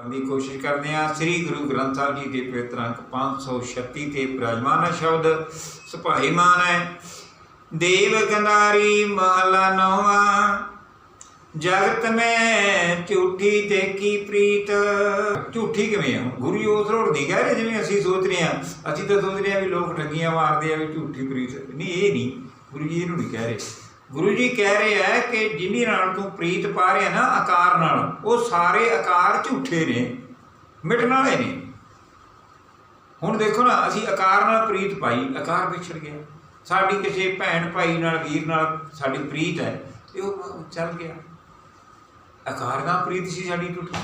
ਦੀ ਕੋਸ਼ਿਸ਼ ਕਰਦੇ ਹਾਂ। ਸ੍ਰੀ ਗੁਰੂ ਗ੍ਰੰਥ ਸਾਹਿਬ ਜੀ ਦੇ ਪਵਿੱਤਰ ਅੰਕ 536 ਤੇ ਬਿਰਾਜਮਾਨ ਹੈ ਸ਼ਬਦ ਸੁਭਾਈਮਾਨ ਹੈ। ਦੇਵ ਗੰਧਾਰੀ ਮਹਲਾ ਨੌਵਾਂ, ਜਗਤ ਮੈਂ ਝੂਠੀ ਤੇ ਕੀ ਪ੍ਰੀਤ? ਝੂਠੀ ਕਿਵੇਂ ਆ? ਗੁਰੂ ਜੀ ਉਸ ਰੋੜ ਦੀ ਕਹਿ ਰਹੇ ਜਿਵੇਂ ਅਸੀਂ ਸੋਚ ਰਹੇ ਹਾਂ। ਅਸੀਂ ਤਾਂ ਸੋਚ ਰਹੇ ਹਾਂ ਵੀ ਲੋਕ ਠੱਗੀਆਂ ਮਾਰਦੇ ਆ ਵੀ ਝੂਠੀ ਪ੍ਰੀਤ। ਨਹੀਂ, ਇਹ ਨਹੀਂ। ਗੁਰੂ ਜੀ ਇਹਨੂੰ ਨਹੀਂ ਕਹਿ ਰਹੇ। ਗੁਰੂ ਜੀ ਕਹਿ ਰਹੇ ਹੈ ਕਿ ਜਿਨੀ ਨਾਲ ਤੂੰ ਪ੍ਰੀਤ ਪਾ ਰਿਹਾ ਨਾ ਆਕਾਰ ਨਾਲ, ਉਹ ਸਾਰੇ ਆਕਾਰ ਝੂਠੇ ਨੇ ਮਿਟਣ ਵਾਲੇ ਨੇ। ਹੁਣ ਦੇਖੋ ਨਾ, ਅਸੀਂ ਆਕਾਰ ਨਾਲ ਪ੍ਰੀਤ ਪਾਈ, ਆਕਾਰ ਵਿਛੜ ਗਿਆ। ਸਾਡੀ ਕਿਸੇ ਭੈਣ ਭਾਈ ਨਾਲ, ਵੀਰ ਨਾਲ ਸਾਡੀ ਪ੍ਰੀਤ ਹੈ, ਤੇ ਉਹ ਚੱਲ ਗਿਆ। ਆਕਾਰ ਨਾਲ ਪ੍ਰੀਤ ਸੀ ਸਾਡੀ ਟੁੱਟ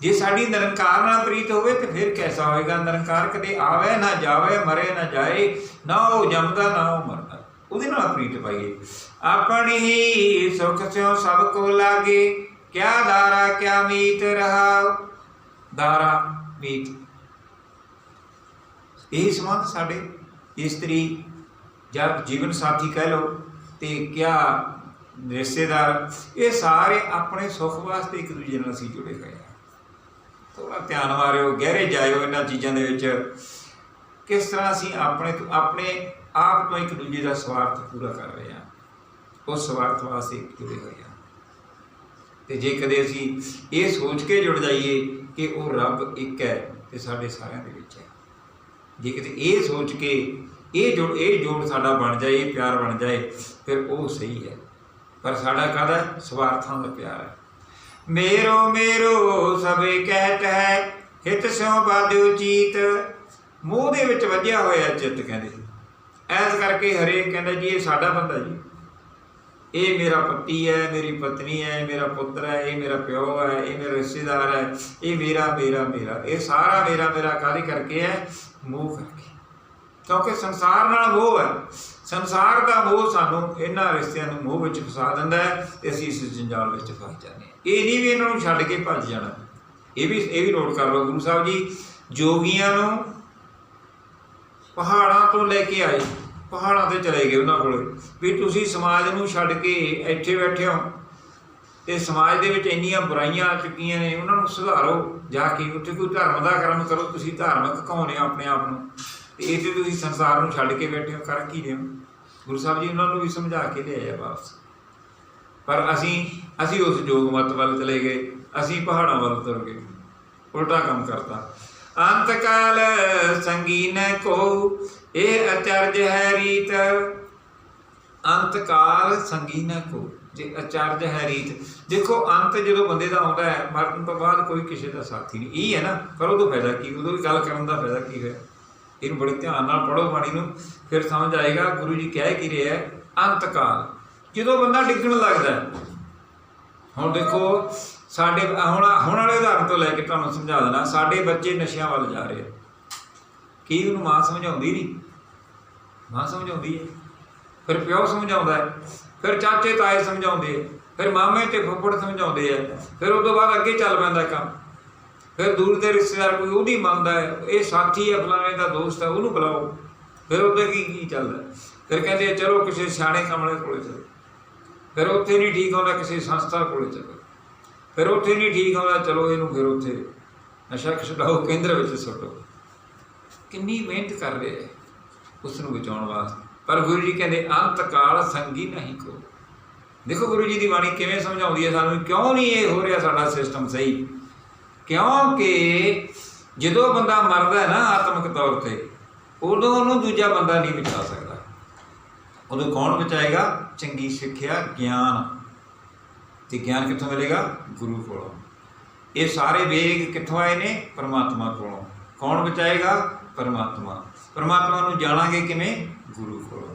ਜੇ ਸਾਡੀ ਨਿਰੰਕਾਰ ਨਾਲ ਪ੍ਰੀਤ ਹੋਵੇ, ਤੇ ਫਿਰ ਕੈਸਾ ਹੋਏਗਾ? ਨਿਰੰਕਾਰ ਕਦੇ ਆਵੇ ਨਾ ਜਾਵੇ, ਮਰੇ ਨਾ ਜਾਏ, ਨਾ ਉਹ ਜੰਮਦਾ, ਨਾ ਉਹ ਮਰਦਾ। ਉਹਦੇ ਨਾਲ ਪ੍ਰੀਤ ਪਾਈਏ। ਆਪਣੀ ਹੀ ਸੁਖ ਸਿਓ ਸਭ ਕੋ ਲਾਗੇ, ਕਿਆ ਦਾਰਾ ਕਿਆ ਮੀਤ ਰਹਾ ਦਾਰਾ ਮੀਤ। ਇਹ ਸੰਬੰਧ ਸਾਡੇ ਇਸਤਰੀ ਜਾਂ ਜੀਵਨ ਸਾਥੀ ਕਹਿ ਲਓ ਤੇ ਕਿਆ ਰਿਸ਼ਤੇਦਾਰ, ਇਹ ਸਾਰੇ ਆਪਣੇ ਸੁੱਖ ਵਾਸਤੇ ਇੱਕ ਦੂਜੇ ਨਾਲ ਅਸੀਂ ਜੁੜੇ ਹੋਏ ਆ ਥੋੜਾ ਧਿਆਨ ਮਾਰਿਓ, ਗਹਿਰੇ ਜਾਇਓ ਇਹਨਾਂ ਚੀਜ਼ਾਂ ਦੇ ਵਿੱਚ। ਕਿਸ ਤਰ੍ਹਾਂ ਅਸੀਂ ਆਪਣੇ ਆਪਣੇ ਆਪ ਤੋਂ ਇੱਕ ਦੂਜੇ ਦਾ ਸਵਾਰਥ ਪੂਰਾ ਕਰ ਰਹੇ ਹਾਂ। ਉਸ ਸਵਾਰਥ ਵਾਸਤੇ ਜੁੜੇ ਹੋਏ ਹਾਂ। ਤੇ ਜੇ ਕਦੇ ਅਸੀਂ ਇਹ ਸੋਚ ਕੇ ਜੁੜ ਜਾਈਏ ਕਿ ਉਹ ਰੱਬ ਇੱਕ ਹੈ ਤੇ ਸਾਡੇ ਸਾਰਿਆਂ ਦੇ ਵਿੱਚ ਹੈ। ਜੇ ਕਿਤੇ ਇਹ ਸੋਚ ਕੇ ਇਹ ਜੋੜ ਇਹ ਜੋੜ ਸਾਡਾ ਬਣ ਜਾਏ, ਇਹ ਪਿਆਰ ਬਣ ਜਾਏ, ਫਿਰ ਉਹ ਸਹੀ ਹੈ। ਪਰ ਸਾਡਾ ਕਾਹਦਾ? ਸਵਾਰਥਾਂ ਦਾ ਪਿਆਰ ਹੈ। ਮੇਰੋ ਮੇਰੋ ਸਭੇ ਕਹਿਤ ਹੈ, ਹਿਤ ਸਿਉ ਬਾਦਿਓ ਚੀਤ। ਮੂੰਹ ਦੇ ਵਿੱਚ ਵੱਜਿਆ ਹੋਇਆ ਚਿੱਤ ਕਹਿੰਦੇ। ਐਸ ਕਰਕੇ ਹਰੇਕ ਕਹਿੰਦਾ ਜੀ, ਇਹ ਸਾਡਾ ਬੰਦਾ ਜੀ। ਇਹ ਮੇਰਾ ਪਤੀ ਹੈ, ਮੇਰੀ ਪਤਨੀ ਹੈ ਮੇਰਾ ਪੁੱਤਰ ਹੈ, ਇਹ ਮੇਰਾ ਪਿਓ ਹੈ, ਇਹ ਮੇਰਾ ਰਿਸ਼ਤੇਦਾਰ ਹੈ, ਇਹ ਮੇਰਾ ਮੇਰਾ ਮੇਰਾ। ਇਹ ਸਾਰਾ ਮੇਰਾ ਮੇਰਾ ਕਾਹਦੇ ਕਰਕੇ ਹੈ? ਮੋਹ ਕਰਕੇ। ਕਿਉਂਕਿ ਸੰਸਾਰ ਨਾਲ ਮੋਹ ਹੈ। ਸੰਸਾਰ ਦਾ ਮੋਹ ਸਾਨੂੰ ਇਹਨਾਂ ਰਿਸ਼ਤਿਆਂ ਨੂੰ ਮੋਹ ਵਿੱਚ ਫਸਾ ਦਿੰਦਾ ਹੈ ਤੇ ਅਸੀਂ ਇਸ ਜੰਜਾਲ ਵਿੱਚ ਫਸ ਜਾਂਦੇ ਹਾਂ। ਇਹ ਨਹੀਂ ਵੀ ਇਹਨਾਂ ਨੂੰ ਛੱਡ ਕੇ ਭੱਜ ਜਾਣਾ। ਇਹ ਵੀ ਇਹ ਵੀ ਨੋਟ ਕਰ ਲਓ ਗੁਰੂ ਸਾਹਿਬ ਜੀ, ਜੋਗੀਆਂ ਨੂੰ ਪਹਾੜਾਂ ਤੋਂ ਲੈ ਕੇ ਆਏ। ਪਹਾੜਾਂ ਤੇ ਚਲੇ ਗਏ ਉਹਨਾਂ ਕੋਲ। ਵੀ ਤੁਸੀਂ ਸਮਾਜ ਨੂੰ ਛੱਡ ਕੇ ਇੱਥੇ ਬੈਠੇ ਹੋ ਤੇ ਸਮਾਜ ਦੇ ਵਿੱਚ ਇੰਨੀਆਂ ਬੁਰਾਈਆਂ ਆ ਚੁੱਕੀਆਂ ਨੇ, ਉਹਨਾਂ ਨੂੰ ਸੁਧਾਰੋ, ਜਾ ਕੇ ਉੱਥੇ ਕੋਈ ਧਰਮ ਦਾ ਕਰਮ ਕਰੋ, ਤੁਸੀਂ ਧਾਰਮਿਕ ਕਹਾਉਣੇ ਹੋ ਆਪਣੇ ਆਪ ਨੂੰ। ਤੇ ਇਹ ਤੇ ਤੁਸੀਂ ਸੰਸਾਰ ਨੂੰ ਛੱਡ ਕੇ ਬੈਠੇ ਹੋ, ਕਰ ਕੀ ਰਹੇ ਹੋ? ਗੁਰੂ ਸਾਹਿਬ ਜੀ ਉਹਨਾਂ ਨੂੰ ਵੀ ਸਮਝਾ ਕੇ ਲਿਆਏ ਆ ਵਾਪਸ। ਪਰ ਅਸੀਂ ਅਸੀਂ ਉਸ ਜੋਗ ਮਤ ਵੱਲ ਚਲੇ ਗਏ, ਅਸੀਂ ਪਹਾੜਾਂ ਵੱਲ ਤੁਰ ਗਏ, ਉਲਟਾ ਕੰਮ ਕਰਤਾ। ਅੰਤ ਕਾਲ ਸੰਗੀਨ ਕੋ ਇਹ ਅਚਰਜ ਹੈ ਰੀਤ, ਅੰਤਕਾਲ ਸੰਗੀ ਨਾ ਕੋ। ਜੇ ਅਚਰਜ ਹੈ ਰੀਤ, ਦੇਖੋ ਅੰਤ ਜਦੋਂ ਬੰਦੇ ਦਾ ਆਉਂਦਾ ਹੈ, ਮਰਨ ਤੋਂ ਬਾਅਦ ਕੋਈ ਕਿਸੇ ਦਾ ਸਾਥੀ ਨਹੀਂ। ਇਹ ਹੈ ਨਾ, ਪਰ ਉਦੋਂ ਫਾਇਦਾ ਕੀ ਉਦੋਂ ਵੀ ਗੱਲ ਕਰਨ ਦਾ ਫਾਇਦਾ ਕੀ ਹੋਇਆ? ਇਹਨੂੰ ਬੜੇ ਧਿਆਨ ਨਾਲ ਪੜੋ ਬਾਣੀ ਨੂੰ, ਫਿਰ ਸਮਝ ਆਏਗਾ, ਗੁਰੂ ਜੀ ਕਹਿ ਕੀ ਰਿਹਾ ਹੈ, ਅੰਤਕਾਲ। ਜਦੋਂ ਬੰਦਾ ਡਿੱਗਣ ਲੱਗਦਾ ਹੁਣ ਦੇਖੋ, ਸਾਡੇ, ਹੁਣ ਹੁਣ ਵਾਲੇ ਉਦਾਹਰਨ ਤੋਂ ਲੈ ਕੇ ਤੁਹਾਨੂੰ ਸਮਝਾ ਦੇਣਾ, ਸਾਡੇ ਬੱਚੇ ਨਸ਼ਿਆਂ ਵੱਲ ਜਾ ਰਹੇ ਆ। ਕੀ ਉਹਨੂੰ ਮਾਂ ਸਮਝਾਉਂਦੀ ਨਹੀਂ। ਮਾਂ ਸਮਝਾਉਂਦੀ ਹੈ। ਫਿਰ ਪਿਓ ਸਮਝਾਉਂਦਾ ਹੈ। ਫਿਰ ਚਾਚੇ ਤਾਏ ਸਮਝਾਉਂਦੇ ਹੈ। ਫਿਰ ਮਾਮੇ ਤੇ ਫੁੱਫੜ ਸਮਝਾਉਂਦੇ ਹੈ। ਫਿਰ ਉਸ ਤੋਂ ਬਾਅਦ ਅੱਗੇ ਚੱਲ ਪੈਂਦਾ ਕੰਮ। ਫਿਰ ਦੂਰ ਦੇ ਰਿਸ਼ਤੇਦਾਰ ਕੋਈ ਉਹਦੀ ਮੰਨਦਾ ਹੈ, ਇਹ ਸਾਥੀ ਹੈ, ਫਲਾਣੇ ਦਾ ਦੋਸਤ ਹੈ, ਉਹਨੂੰ ਬੁਲਾਓ। ਫਿਰ ਉਹਦੇ ਕੀ ਕੀ ਚੱਲਦਾ ਫਿਰ ਕਹਿੰਦੇ ਚਲੋ ਕਿਸੇ ਸਿਆਣੇ ਕਮਲੇ ਕੋਲੇ ਚਲੋ। ਫਿਰ ਉੱਥੇ ਨਹੀਂ ਠੀਕ ਆਉਂਦਾ ਕਿਸੇ ਸੰਸਥਾ ਕੋਲੇ ਚਲੋ। ਫਿਰ ਉੱਥੇ ਨਹੀਂ ਠੀਕ ਆਉਂਦਾ, ਚਲੋ ਇਹਨੂੰ ਫਿਰ ਉੱਥੇ ਨਸ਼ਾ ਛਡਾਓ, ਕੇਂਦਰ ਵਿੱਚ ਸੁੱਟੋ। ਕਿੰਨੀ ਮਿਹਨਤ ਕਰ ਰਿਹਾ ਹੈ ਉਸ ਨੂੰ ਬਚਾਉਣ ਵਾਸਤੇ। ਪਰ ਗੁਰੂ ਜੀ ਕਹਿੰਦੇ, ਅੰਤ ਕਾਲ ਸੰਗੀ ਨਹੀਂ ਕੋ। ਦੇਖੋ ਗੁਰੂ ਜੀ ਦੀ ਬਾਣੀ ਕਿਵੇਂ ਸਮਝਾਉਂਦੀ ਹੈ ਸਾਨੂੰ, ਕਿਉਂ ਨਹੀਂ ਇਹ ਹੋ ਰਿਹਾ ਸਾਡਾ ਸਿਸਟਮ ਸਹੀ? ਕਿਉਂਕਿ ਜਦੋਂ ਬੰਦਾ ਮਰਦਾ ਹੈ ਨਾ ਆਤਮਿਕ ਤੌਰ ਤੇ, ਉਦੋਂ ਉਹਨੂੰ ਦੂਜਾ ਬੰਦਾ ਨਹੀਂ ਬਚਾ ਸਕਦਾ। ਉਦੋਂ ਕੌਣ ਬਚਾਏਗਾ? ਚੰਗੀ ਸਿੱਖਿਆ, ਗਿਆਨ। ਤੇ ਗਿਆਨ ਕਿੱਥੋਂ ਮਿਲੇਗਾ? ਗੁਰੂ ਕੋਲੋਂ। ਇਹ ਸਾਰੇ ਵੇਗ ਕਿੱਥੋਂ ਆਏ ਨੇ? ਪਰਮਾਤਮਾ ਕੋਲੋਂ। ਕੌਣ ਬਚਾਏਗਾ? ਪਰਮਾਤਮਾ। ਪਰਮਾਤਮਾ ਨੂੰ ਜਾਣਾਂਗੇ ਕਿਵੇਂ? ਗੁਰੂ ਕੋਲੋਂ।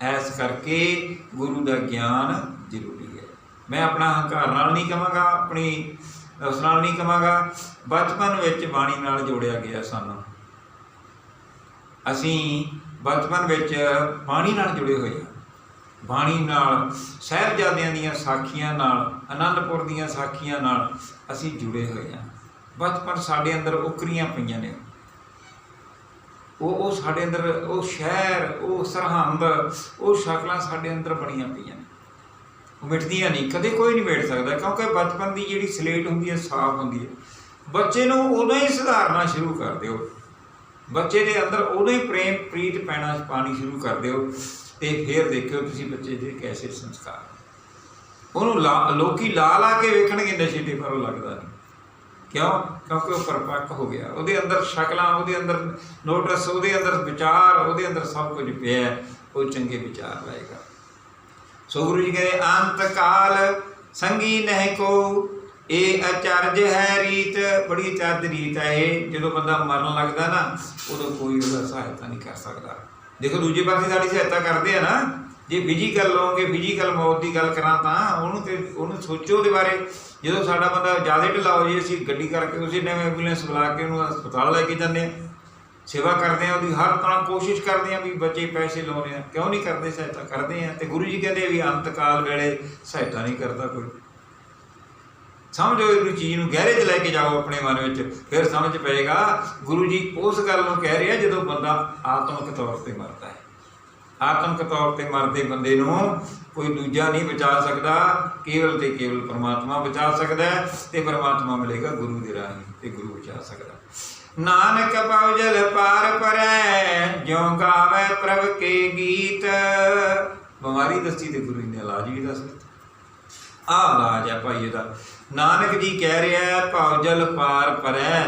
ਐਸ ਕਰਕੇ ਗੁਰੂ ਦਾ ਗਿਆਨ ਜ਼ਰੂਰੀ ਹੈ। ਮੈਂ ਆਪਣਾ ਹੰਕਾਰ ਨਾਲ ਨਹੀਂ ਕਹਾਂਗਾ, ਆਪਣੀ ਉਸ ਨਾਲ ਨਹੀਂ ਕਹਾਂਗਾ। ਬਚਪਨ ਵਿੱਚ ਬਾਣੀ ਨਾਲ ਜੋੜਿਆ ਗਿਆ ਸਾਨੂੰ। ਅਸੀਂ ਬਚਪਨ ਵਿੱਚ ਬਾਣੀ ਨਾਲ ਜੁੜੇ ਹੋਏ ਹਾਂ। ਬਾਣੀ ਨਾਲ ਸਾਹਿਬਜ਼ਾਦਿਆਂ ਦੀਆਂ ਸਾਖੀਆਂ ਨਾਲ ਅਨੰਦਪੁਰ ਦੀਆਂ ਸਾਖੀਆਂ ਨਾਲ ਅਸੀਂ ਜੁੜੇ ਹੋਏ ਹਾਂ। ਬਚਪਨ ਸਾਡੇ ਅੰਦਰ ਉਕਰੀਆਂ ਪਈਆਂ ਨੇ। ਉਹ ਉਹ ਸਾਡੇ ਅੰਦਰ, ਉਹ ਸ਼ਹਿਰ, ਉਹ ਸਰਹੰਦ, ਉਹ ਸ਼ਕਲਾਂ ਸਾਡੇ ਅੰਦਰ ਬਣੀਆਂ ਪਈਆਂ ਨੇ। ਉਹ ਮਿਟਦੀਆਂ ਨਹੀਂ, ਕਦੇ ਕੋਈ ਨਹੀਂ ਮਿਟ ਸਕਦਾ, ਕਿਉਂਕਿ ਬਚਪਨ ਦੀ ਜਿਹੜੀ ਸਲੇਟ ਹੁੰਦੀ ਹੈ, ਸਾਫ਼ ਹੁੰਦੀ ਹੈ। ਬੱਚੇ ਨੂੰ ਉਦੋਂ ਹੀ ਸੁਧਾਰਨਾ ਸ਼ੁਰੂ ਕਰ ਦਿਓ। ਬੱਚੇ ਦੇ ਅੰਦਰ ਉਦੋਂ ਹੀ ਪ੍ਰੇਮ, ਪ੍ਰੀਤ, ਪੈਣਾ, ਪਾਣੀ ਸ਼ੁਰੂ ਕਰ ਦਿਓ ਤੇ ਫਿਰ ਦੇਖਿਓ ਤੁਸੀਂ ਬੱਚੇ ਦੇ ਕੈਸੇ ਸੰਸਕਾਰ। ਉਹਨੂੰ ਲਾ- ਲੋਕੀ ਲਾ ਲਾ ਕੇ ਵੇਖਣਗੇ, ਨਸ਼ੇ ਤੇ ਪਰ ਉਹ ਲੱਗਦਾ ਨਹੀਂ। ਕਿਉਂ? ਕਿਉਂਕਿ ਉਹ ਪਰਪੱਕ ਹੋ ਗਿਆ। ਉਹਦੇ ਅੰਦਰ ਸ਼ਕਲਾਂ, ਉਹਦੇ ਅੰਦਰ ਨੋਟਿਸ ਉਹਦੇ ਅੰਦਰ ਵਿਚਾਰ, ਉਹਦੇ ਅੰਦਰ ਸਭ ਕੁਝ ਪਿਆ ਉਹ ਚੰਗੇ ਵਿਚਾਰ ਲਾਏਗਾ। ਸੋ ਗੁਰੂ ਜੀ ਕਹਿੰਦੇ, ਅੰਤ ਕਾਲ ਸੰਗੀ ਨਹਿ ਕੋ, ਇਹ ਅਚਰਜ ਹੈ ਰੀਤ। ਬੜੀ ਚੱਜ ਰੀਤ ਹੈ ਇਹ। ਜਦੋਂ ਬੰਦਾ ਮਰਨ ਲੱਗਦਾ ਨਾ, ਉਦੋਂ ਕੋਈ ਉਹਦਾ ਸਹਾਇਤਾ ਨਹੀਂ ਕਰ ਸਕਦਾ। ਦੇਖੋ, ਦੂਜੇ ਪਾਸੇ ਸਾਡੀ ਸਹਾਇਤਾ ਕਰਦੇ ਆ ਨਾ। ਜੇ ਫਿਜ਼ੀਕਲ ਲਓਗੇ ਫਿਜ਼ੀਕਲ ਮੌਤ ਦੀ ਗੱਲ ਕਰਾਂ ਤਾਂ ਉਹਨੂੰ ਤੇ ਉਹਨੂੰ ਸੋਚੋ ਉਹਦੇ ਬਾਰੇ। ਜਦੋਂ ਸਾਡਾ ਬੰਦਾ ਜ਼ਿਆਦਾ ਢਿੱਲਾ ਹੋ ਜੇ, ਅਸੀਂ ਗੱਡੀ ਕਰਕੇ ਉਸੇ ਟਾਈਮ ਐਂਬੂਲੈਂਸ ਬੁਲਾ ਕੇ ਉਹਨੂੰ ਹਸਪਤਾਲ ਲੈ ਕੇ ਜਾਂਦੇ ਆ ਸੇਵਾ ਕਰਦੇ ਆ ਉਹਦੀ ਹਰ ਤਰ੍ਹਾਂ ਕੋਸ਼ਿਸ਼ ਕਰਦੇ ਆ ਵੀ ਬੱਚੇ ਪੈਸੇ ਲਾਉਣੇ ਆ ਕਿਉਂ ਨਹੀਂ ਕਰਦੇ, ਸਹਾਇਤਾ ਕਰਦੇ ਆ ਤੇ ਗੁਰੂ ਜੀ ਕਹਿੰਦੇ ਵੀ ਅੰਤਕਾਲ ਵੇਲੇ ਸਹਾਇਤਾ ਨਹੀਂ ਕਰਦਾ ਕੋਈ। ਸਮਝੋ ਇਹ ਚੀਜ਼ ਨੂੰ ਗਹਿਰੇ 'ਚ ਲੈ ਕੇ ਜਾਓ ਆਪਣੇ ਮਨ ਵਿੱਚ। ਫਿਰ ਸਮਝ ਪਏਗਾ, ਗੁਰੂ ਜੀ ਉਸ ਗੱਲ ਨੂੰ ਕਹਿ ਰਿਹਾ ਜਦੋਂ ਬੰਦਾ ਆਤਮਿਕ ਤੌਰ ਤੇ ਮਰਦਾ ਹੈ। ਆਤਮਿਕ ਤੌਰ ਤੇ ਮਰਦੇ ਬੰਦੇ ਨੂੰ ਕੋਈ ਦੂਜਾ ਨਹੀਂ ਬਚਾ ਸਕਦਾ, ਕੇਵਲ ਤੇ ਕੇਵਲ ਪਰਮਾਤਮਾ ਬਚਾ ਸਕਦਾ ਹੈ ਤੇ ਪਰਮਾਤਮਾ ਮਿਲੇਗਾ ਗੁਰੂ ਦੇ ਰਾਹੀਂ ਤੇ ਗੁਰੂ ਬਚਾ ਸਕਦਾ ਨਾਨਕ ਪਉਜਲ ਪਾਰ ਪਰੈ, ਜਿਉ ਗਾਵੇ ਪ੍ਰਭ ਕੇ ਗੀਤ। ਬਿਮਾਰੀ ਦੱਸੀ ਤੇ ਗੁਰੂ ਜੀ ਨੇ ਇਲਾਜ ਵੀ ਦੱਸ ਦਿੱਤਾ। ਆਹ ਇਲਾਜ ਹੈ ਭਾਈ ਇਹਦਾ। ਨਾਨਕ ਜੀ ਕਹਿ ਰਿਹਾ ਹੈ ਪਉਜਲ ਪਾਰ ਪਰੈ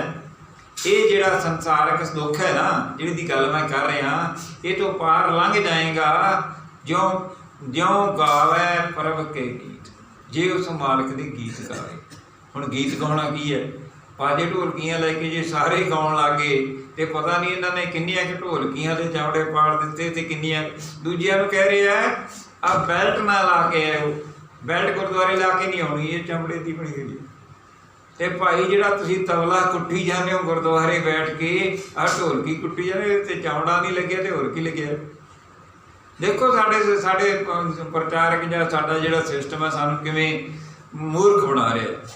ਇਹ ਜਿਹੜਾ ਸੰਸਾਰਕ ਦੁੱਖ ਹੈ ਨਾ ਜਿਹੜੀ ਦੀ ਗੱਲ ਮੈਂ ਕਰ ਰਿਹਾ, ਇਹ ਤੋਂ ਪਾਰ ਲੰਘ ਜਾਏਗਾ, ਜਿਉ ਜਿਉ ਗਾਵੇ ਪ੍ਰਭ ਕੇ ਗੀਤ। ਜੇ ਉਸ ਮਾਲਕ ਦੇ ਗੀਤ ਗਾਵੇ। ਹੁਣ ਗੀਤ ਗਾਉਣਾ ਕੀ ਹੈ? ਬਾਜੇ ਢੋਲਕੀਆਂ ਲੈ ਕੇ ਜੇ ਸਾਰੇ ਗਾਉਣ ਲੱਗੇ, ਤੇ ਪਤਾ ਨਹੀਂ ਇਹਨਾਂ ਨੇ ਕਿੰਨੀਆਂ ਕਿ ਢੋਲਕੀਆਂ ਦੇ ਚੌੜੇ ਪਾੜ ਦਿੱਤੇ ਤੇ ਕਿੰਨੀਆਂ। ਦੂਜਿਆਂ ਨੂੰ ਕਹਿ ਰਿਹਾ ਆ ਬੈਲਟ ਨਾ ਲਾ ਕੇ ਆਇਓ। ਬੈਲਟ ਗੁਰਦੁਆਰੇ ਲਾ ਕੇ ਨਹੀਂ ਆਉਣੀ, ਇਹ ਚਮੜੇ ਦੀ ਬਣੀ ਹੋਈ ਹੈ। ਤੇ ਭਾਈ ਜਿਹੜਾ ਤੁਸੀਂ ਤਬਲਾ ਕੁੱਟੀ ਜਾਂਦੇ ਹੋ ਗੁਰਦੁਆਰੇ ਬੈਠ ਕੇ ਆ ਢੋਲਕੀ ਕੁੱਟੀ ਜਾਂਦੇ ਤੇ ਚੌੜਾ ਨਹੀਂ ਲੱਗਿਆ ਤੇ ਹੋਰ ਕੀ ਲੱਗਿਆ? ਦੇਖੋ ਸਾਡੇ ਸਾਡੇ ਪ੍ਰਚਾਰਕ ਜਾਂ ਸਾਡਾ ਜਿਹੜਾ ਸਿਸਟਮ ਹੈ ਸਾਨੂੰ ਕਿਵੇਂ ਮੂਰਖ ਬਣਾ ਰਿਹਾ।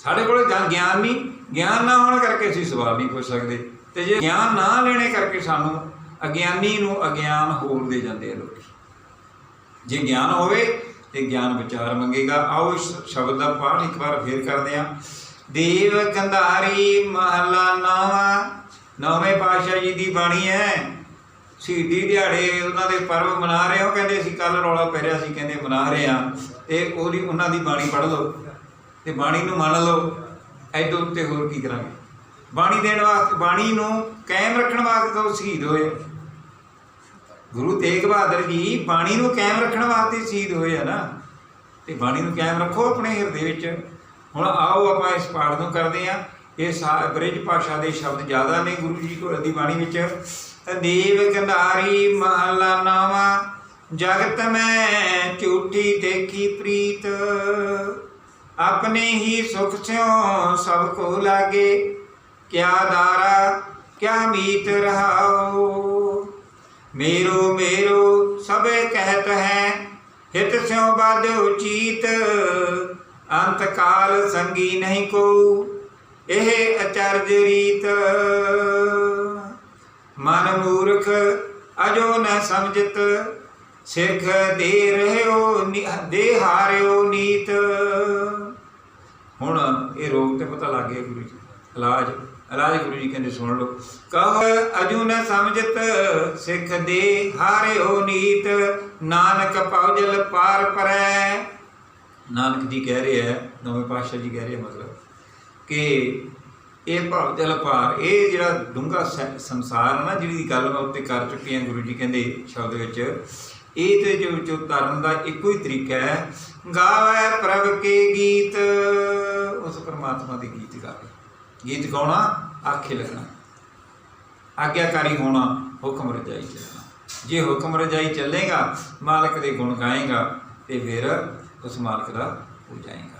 ਸਾਡੇ ਕੋਲ ਗਿਆਨ ਨਹੀਂ, ਗਿਆਨ ਨਾ ਹੋਣ ਕਰਕੇ ਅਸੀਂ ਸਵਾਲ ਨਹੀਂ ਪੁੱਛ ਸਕਦੇ। ਤੇ ਜੇ ਗਿਆਨ ਨਾ ਲੈਣੇ ਕਰਕੇ ਸਾਨੂੰ ਅਗਿਆਨੀ ਨੂੰ ਅਗਿਆਨ ਹੋਰ ਦੇ ਜਾਂਦੇ ਆ ਲੋਕ। ਜੇ ਗਿਆਨ ਹੋਵੇ ਤੇ ਗਿਆਨ ਵਿਚਾਰ ਮੰਗੇਗਾ। ਆਓ ਇਸ ਸ਼ਬਦ ਦਾ ਪਾਠ ਇੱਕ ਵਾਰ ਫੇਰ ਕਰਦੇ ਹਾਂ। ਦੇਵ ਕੰਧਾਰੀ ਮਹਲਾ ਨੌਵਾਂ, ਨੌਵੇਂ ਪਾਤਸ਼ਾਹ ਜੀ ਦੀ ਬਾਣੀ ਹੈ। ਸ਼ਹੀਦੀ ਦਿਹਾੜੇ ਉਹਨਾਂ ਦੇ ਪਰਵ ਮਨਾ ਰਹੇ ਹੋ? ਕਹਿੰਦੇ ਅਸੀਂ ਕੱਲ ਰੌਲਾ ਪੈ ਰਿਹਾ ਸੀ, ਕਹਿੰਦੇ ਮਨਾ ਰਹੇ ਆ ਤੇ ਉਹਦੀ, ਉਹਨਾਂ ਦੀ ਬਾਣੀ ਪੜ੍ਹ ਲਓ ਤੇ ਬਾਣੀ ਨੂੰ ਮੰਨ ਲਓ। ਐਦੋਂ ਉੱਤੇ ਹੋਰ ਕੀ ਕਰਾਂਗੇ? ਬਾਣੀ ਦੇਣ ਵਾਸਤੇ, ਬਾਣੀ ਨੂੰ ਕਾਇਮ ਰੱਖਣ ਵਾਸਤੇ ਉਹ ਸ਼ਹੀਦ ਹੋਏ। ਗੁਰੂ ਤੇਗ ਬਹਾਦਰ ਜੀ ਬਾਣੀ ਨੂੰ ਕਾਇਮ ਰੱਖਣ ਵਾਸਤੇ ਸ਼ਹੀਦ ਹੋਏ ਆ ਨਾ। ਤੇ ਬਾਣੀ ਨੂੰ ਕਾਇਮ ਰੱਖੋ ਆਪਣੇ ਹਿਰਦੇ ਵਿੱਚ। ਹੁਣ ਆਓ ਆਪਾਂ ਇਸ ਪਾਠ ਨੂੰ ਕਰਦੇ ਆ। ਇਹ ਸਾ- ਬ੍ਰਿਜ ਭਾਸ਼ਾ ਦੇ ਸ਼ਬਦ ਜ਼ਿਆਦਾ ਨੇ ਗੁਰੂ ਜੀ ਕੋਲ ਦੀ ਬਾਣੀ ਵਿੱਚ। ਦੇਵ ਗੰਧਾਰੀ ਮਹਲਾ ਨਾਵਾ, ਜਗਤ ਮੈਂ ਝੂਠੀ ਦੇਖੀ ਪ੍ਰੀਤ। ਆਪਣੇ ਹੀ ਸੁਖ ਸਿਓ ਸਭ ਕੋ ਲਾਗੇ, ਕਿਆ ਦਾਰਾ, ਕਿਆ ਮੀਤ ਰਹਾਓ। ਮੇਰੋ ਮੇਰੋ ਸਭੇ ਕਹਿਤ ਹੈ ਹਿਤ ਸਿਉ ਬਾਧ ਉਚੀਤ ਅੰਤ ਕਾਲ ਸੰਗੀ ਨਹੀਂ ਕੋ, ਇਹ ਅਚਰਜ ਰੀਤ। ਮਨ ਮੂਰਖ ਅਜੋ ਨ ਸਮਝਤ ਸਿੱਖ ਦੇ ਰਹਿਓ ਦੇ ਹਾਰਿਓ ਨੀਤ। ਹੁਣ ਇਹ ਰੋਗ ਤੇ ਪਤਾ ਲੱਗ ਗਿਆ ਗੁਰੂ ਜੀ, ਇਲਾਜ। ਇਲਾਜ ਗੁਰੂ ਜੀ ਕਹਿੰਦੇ ਸੁਣ ਲਓ। ਕਹ ਅਜੂ ਨ ਸਮਝਤ ਸਿੱਖ ਦੇ ਹਾਰਿਓ ਨੀਤ, ਨਾਨਕ ਪਉਜਲ ਪਾਰ ਪਰੈ। ਨਾਨਕ ਜੀ ਕਹਿ ਰਿਹਾ ਹੈ ਨਵੇਂ ਪਾਤਸ਼ਾਹ ਜੀ ਕਹਿ ਰਹੇ ਮਤਲਬ ਕਿ ਇਹ ਭਾਵ ਪਾਰ, ਇਹ ਜਿਹੜਾ ਡੂੰਘਾ ਸੰਸਾਰ ਨਾ ਜਿਹੜੀ ਗੱਲ ਮੈਂ ਉੱਤੇ ਕਰ ਚੁੱਕੀ ਹਾਂ ਗੁਰੂ ਜੀ ਕਹਿੰਦੇ ਸ਼ਬਦ ਵਿੱਚ, ਇਹ ਤੇ ਜੋ ਵਿੱਚੋਂ ਤਰਨ ਦਾ ਇੱਕੋ ਹੀ ਤਰੀਕਾ ਹੈ, ਗਾਵੇ ਪ੍ਰਭ ਕੇ ਗੀਤ। ਉਸ ਪਰਮਾਤਮਾ ਦੇ ਗੀਤ ਗਾਵੇ। ਗੀਤ ਗਾਉਣਾ ਆਖੇ ਲੱਗਣਾ ਆਗਿਆਕਾਰੀ ਹੋਣਾ, ਹੁਕਮ ਰਜਾਈ ਚੱਲਣਾ। ਜੇ ਹੁਕਮ ਰਜਾਈ ਚੱਲੇਗਾ, ਮਾਲਕ ਦੇ ਗੁਣ ਗਾਏਗਾ, ਤੇ ਫਿਰ ਉਸ ਮਾਲਕ ਦਾ ਹੋ ਜਾਏਗਾ